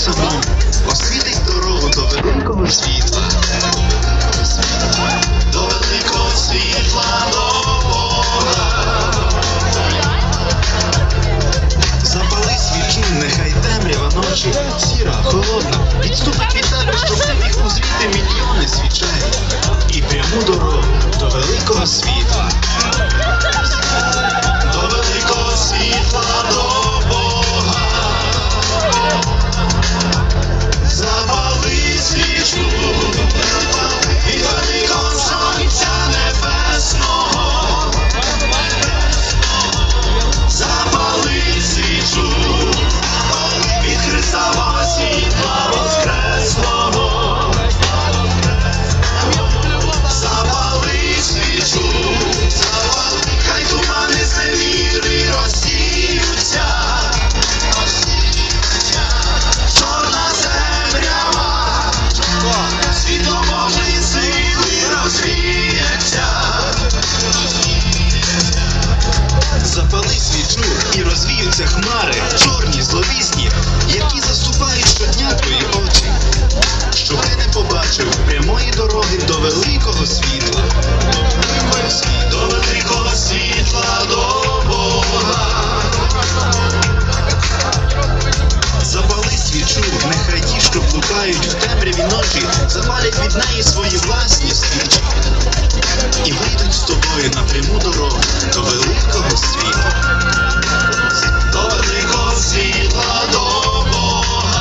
способом освітить дорогу до великого світла. До великого світла, до Бога. Запали свічу, нехай темрява ночі, сіра, холодна, відступить від тебе, щоб ти міг узріти мільйони свічей і пряму дорогу до великого світла. Хмари, чорні, зловісні, які заступають щодня твої очі, щоб ти не побачив прямої дороги до великого світла. До великого світла, до Бога. Запали свічу, нехай ті, що блукають в темряві ночі, запалять від неї свої власні свічі